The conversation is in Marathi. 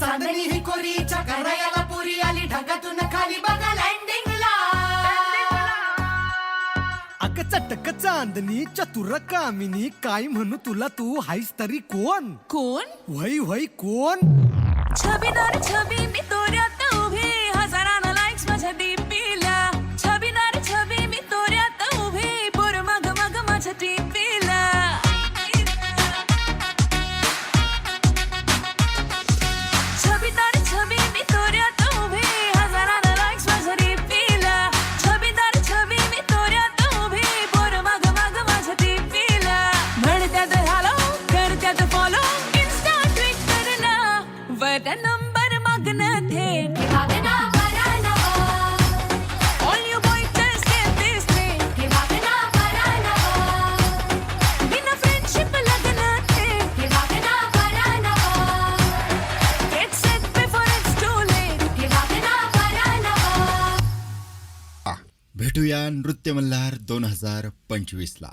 चांदणी ही कोरीच्या करायला पोरी आली. ढगातून खाली बघा लँडिंगला अग चटक चांदणी चतुर कामिनी काय म्हणू तुला तू? हायस तरी कोण? कोण? वय वय कोण? छबीदार छबी मी तोऱ्यात उभी. हजारानं लाईक्स माझ्या डीपीला before it's too late. भेटूया नृत्य मल्हार दोन हजार पंचवीसला.